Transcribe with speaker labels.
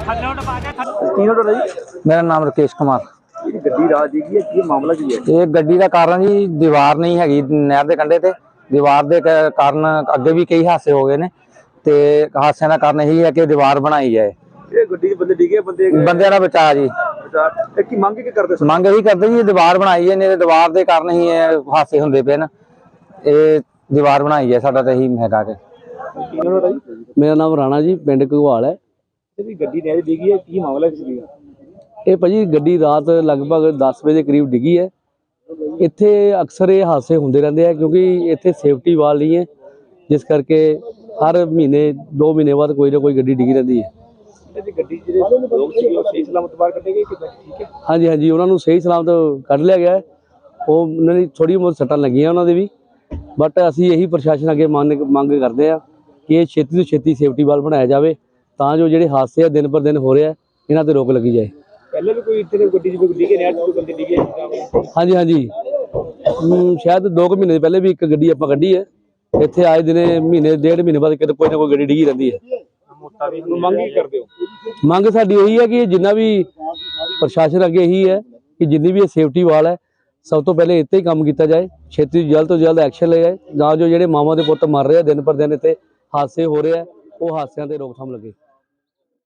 Speaker 1: ਥੱਲੇ ਟਪਾ ਦੇ
Speaker 2: ਕੀ ਹੋ ਰਿਹਾ ਜੀ?
Speaker 3: ਮੇਰਾ ਨਾਮ ਰਕੇਸ਼ ਕੁਮਾਰ।
Speaker 2: ਇਹ ਗੱਡੀ ਰਾਜ ਦੀ ਹੈ ਕੀ ਮਾਮਲਾ ਕੀ ਹੈ?
Speaker 3: ਇਹ ਗੱਡੀ ਦਾ ਕਾਰਨ ਜੀ ਦੀਵਾਰ ਨਹੀਂ ਹੈਗੀ ਨਹਿਰ ਦੇ ਕੰਢੇ ਤੇ। ਦੀਵਾਰ ਦੇ ਕ- ਕਾਰਨ ਅੱਗੇ ਵੀ ਕਈ ਹਾਦਸੇ ਹੋ ਗਏ ਨੇ ਤੇ ਹਾਦਸਿਆਂ ਦਾ ਕਾਰਨ ਇਹੀ ਹੈ ਕਿ ਦੀਵਾਰ ਬਣਾਈ ਜਾਏ।
Speaker 2: ਇਹ ਗੱਡੀ ਦੇ ਬੰਦੇ ਡਿੱਗੇ ਬੰਦੇ
Speaker 3: ਬੰਦਿਆਂ ਦਾ ਬਚਾਅ ਜੀ।
Speaker 2: ਇਹ ਕੀ ਮੰਗ ਕੀ ਕਰਦੇ ਸਨ
Speaker 3: ਮੰਗ ਇਹੀ ਕਰਦੇ ਜੀ ਦੀਵਾਰ ਬਣਾਈ ਹੈ ਨਹੀਂ ਤੇ ਦੀਵਾਰ ਦੇ ਕਾਰਨ ਹੀ ਇਹ ਹਾਦਸੇ ਹੁੰਦੇ ਪਏ ਨੇ। ਇਹ ਦੀਵਾਰ ਬਣਾਈ ਹੈ ਸਾਡਾ ਤਾਂ ਇਹੀ ਹੈਗਾ ਕਿ।
Speaker 2: ਕੀ ਹੋ ਰਿਹਾ ਜੀ
Speaker 4: ਮੇਰਾ ਨਾਮ ਰਾਣਾ ਜੀ ਪਿੰਡ ਘਗਵਾਲ ਹੈ।
Speaker 2: ਇਹਦੀ ਗੱਡੀ ਨੇ ਡਿੱਗੀ ਹੈ ਕੀ ਮਾਮਲਾ ਕੀ ਸੀ
Speaker 4: ਇਹ ਭਾਜੀ ਗੱਡੀ ਰਾਤ ਲਗਭਗ 10 ਵਜੇ ਦੇ ਕਰੀਬ ਡਿੱਗੀ ਹੈ। ਇੱਥੇ ਅਕਸਰ ਇਹ ਹਾਦਸੇ ਹੁੰਦੇ ਰਹਿੰਦੇ ਆ ਕਿਉਂਕਿ ਇੱਥੇ ਸੇਫਟੀ ਵਾਲ ਨਹੀਂ ਹੈ ਜਿਸ ਕਰਕੇ ਹਰ ਮਹੀਨੇ 2 ਮਹੀਨੇ ਬਾਅਦ ਕੋਈ ਨਾ ਕੋਈ ਗੱਡੀ ਡਿੱਗੀ ਰਹਿੰਦੀ ਹੈ।
Speaker 2: ਇਹਦੀ ਗੱਡੀ ਜਿਹੜੇ ਲੋਕ ਸੀ ਉਹ ਸਹੀ ਸਲਾਮਤ ਬਾਹਰ ਕੱਢੇ ਗਏ ਕਿਦਾਂ? ਠੀਕ ਹੈ।
Speaker 4: ਹਾਂਜੀ ਹਾਂਜੀ ਉਹਨਾਂ ਨੂੰ ਸਹੀ ਸਲਾਮਤ ਕੱਢ ਲਿਆ ਗਿਆ ਉਹ ਉਹਨਾਂ ਦੀ ਥੋੜੀ ਬਹੁਤ ਸੱਟਾਂ ਲੱਗੀਆਂ ਉਹਨਾਂ ਦੇ ਵੀ। ਬਟ ਅਸੀਂ ਇਹੀ ਪ੍ਰਸ਼ਾਸਨ ਅੱਗੇ ਮੰਗ ਮੰਗ ਕਰਦੇ ਆ ਕਿ ਇਹ ਛੇਤੀ ਤੋਂ ਛੇਤੀ ਸੇਫਟੀ ਵਾਲ ਬਣਾਇਆ ਜਾਵੇ। ਤਾਂ ਜੋ ਜਿਹੜੇ ਹਾਦਸੇ ਆ ਦਿਨ ਪਰ ਦਿਨ ਹੋ ਰਿਹਾ ਇਹਨਾਂ ਤੇ ਰੋਕ ਲੱਗੀ ਜਾਏ।
Speaker 2: ਪਹਿਲੇ ਵੀ ਕੋਈ ਇੱਥੇ ਗੱਡੀ ਜਿਵੇਂ ਡਿੱਗੇ ਨੇ? ਕੋਈ ਬੰਦੇ ਡਿੱਗੇ
Speaker 4: ਹਾਂਜੀ ਹਾਂਜੀ। ਸ਼ਾਇਦ 2 ਮਹੀਨੇ ਪਹਿਲੇ ਵੀ ਇੱਕ ਗੱਡੀ ਆਪਾਂ ਕੱਢੀ ਹੈ। ਇੱਥੇ ਆਏ ਦਿਨੇ ਮਹੀਨੇ ਡੇਢ ਮਹੀਨੇ ਬਾਅਦ ਕਿਤੇ ਕੋਈ ਨਾ ਕੋਈ ਗੱਡੀ ਡਿੱਗੀ ਰਹਿੰਦੀ ਹੈ।
Speaker 2: ਨੂੰ ਮੰਗ ਕੀ ਕਰਦੇ ਹੋ?
Speaker 4: ਮੰਗ ਸਾਡੀ ਇਹੀ ਹੈ ਕਿ ਜਿੰਨਾ ਵੀ ਪ੍ਰਸ਼ਾਸਨ ਅੱਗੇ ਇਹੀ ਹੈ ਕਿ ਜਿੰਨੀ ਵੀ ਇਹ ਸੇਫਟੀ ਵਾਲ ਹੈ ਸਭ ਤੋਂ ਪਹਿਲੇ ਇੱਥੇ ਹੀ ਕੰਮ ਕੀਤਾ ਜਾਏ। ਛੇਤੀ ਜਲਦ ਤੋਂ ਜਲਦ ਐਕਸ਼ਨ ਲਿਆ ਜਾਏ ਤਾਂ ਜੋ ਜਿਹੜੇ ਮਾਵਾਂ ਦੇ ਪੁੱਤ ਮਰ ਰਹੇ ਆ ਦਿਨ ਪਰ ਦਿਨ ਇੱਥੇ ਹਾਦਸੇ ਹੋ ਰਹੇ ਆ ਉਹ ਹਾਦਸਿਆਂ ਤੇ ਰੋਕਥਾਮ ਲੱਗੇ।